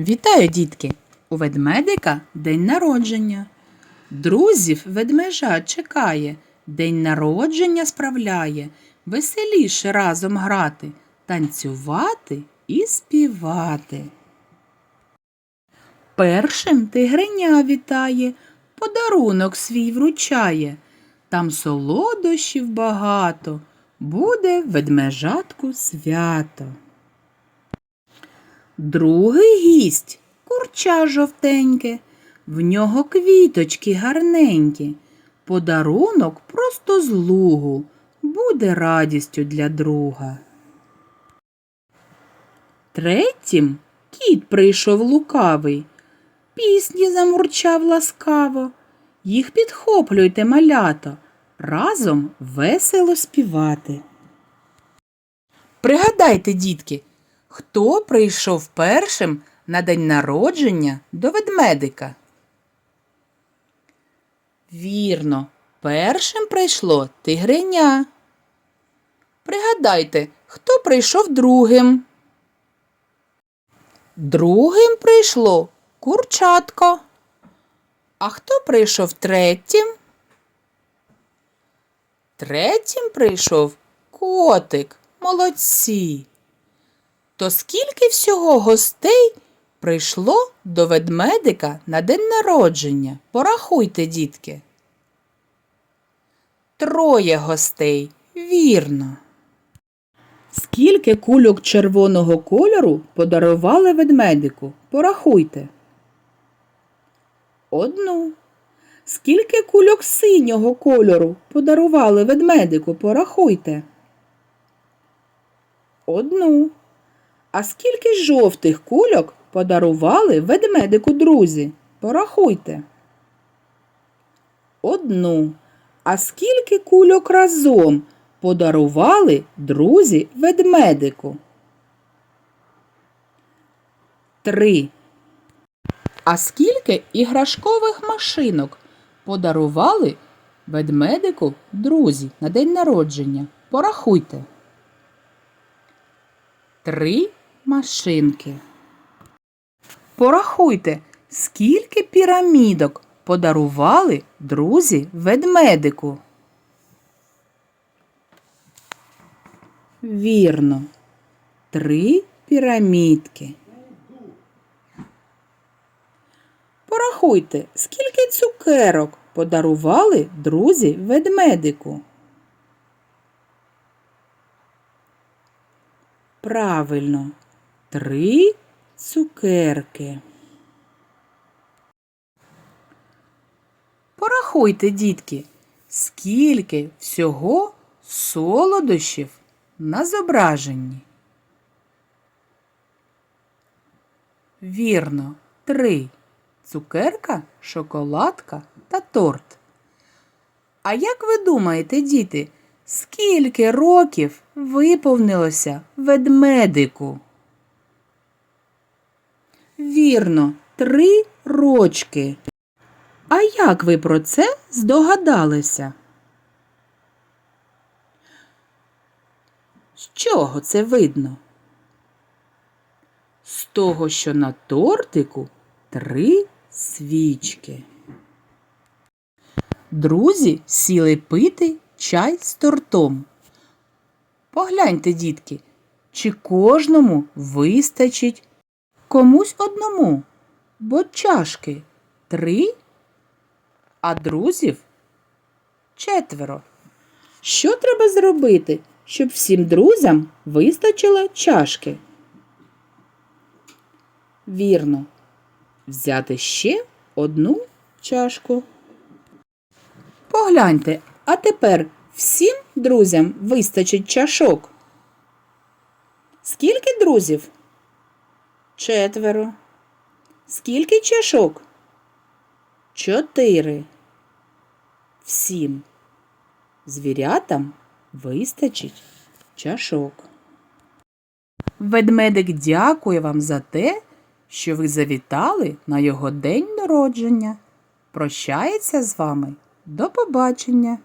Вітаю, дітки! У ведмедика день народження. Друзів ведмежа чекає, день народження справляє, веселіше разом грати, танцювати і співати. Першим тигреня вітає, подарунок свій вручає. Там солодощів багато, буде ведмежатку свято. Другий гість курча жовтеньке, в нього квіточки гарненькі. Подарунок просто з лугу буде радістю для друга. Третім кіт прийшов лукавий, пісні замурчав ласкаво. Їх підхоплюйте, малято, разом весело співати. Пригадайте, дітки, Хто прийшов першим на день народження до ведмедика? Вірно, першим прийшло тигреня. Пригадайте, хто прийшов другим? Другим прийшло курчатко. А хто прийшов третім? Третім прийшов котик. Молодці. То скільки всього гостей прийшло до ведмедика на день народження? Порахуйте, дітки. Троє гостей, вірно. Скільки кульок червоного кольору подарували ведмедику? Порахуйте. Одну. Скільки кульок синього кольору подарували ведмедику? Порахуйте. Одну. А скільки жовтих кульок подарували ведмедику друзі? Порахуйте. Одну. А скільки кульок разом подарували друзі ведмедику? Три. А скільки іграшкових машинок подарували ведмедику друзі на день народження? Порахуйте. Три машинки. Порахуйте, скільки пірамідок подарували друзі ведмедику. Вірно, три пірамідки. Порахуйте, скільки цукерок подарували друзі ведмедику. Правильно, три цукерки. Порахуйте, дітки, скільки всього солодощів на зображенні. Вірно, три. Цукерка, шоколадка та торт. А як ви думаєте, діти, скільки років виповнилося ведмедику? Вірно, три рочки. А як ви про це здогадалися? З чого це видно? З того, що на тортику три свічки. Друзі сіли пити чай з тортом. Погляньте, дітки, чи кожному вистачить комусь одному, бо чашки три, а друзів четверо. Що треба зробити, щоб всім друзям вистачило чашки? Вірно, взяти ще одну чашку. Погляньте, а тепер всім друзям вистачить чашок. Скільки друзів? Четверо. Скільки чашок? Чотири. Всім. Звірятам вистачить чашок. Ведмедик дякує вам за те, що ви завітали на його день народження. Прощається з вами. До побачення!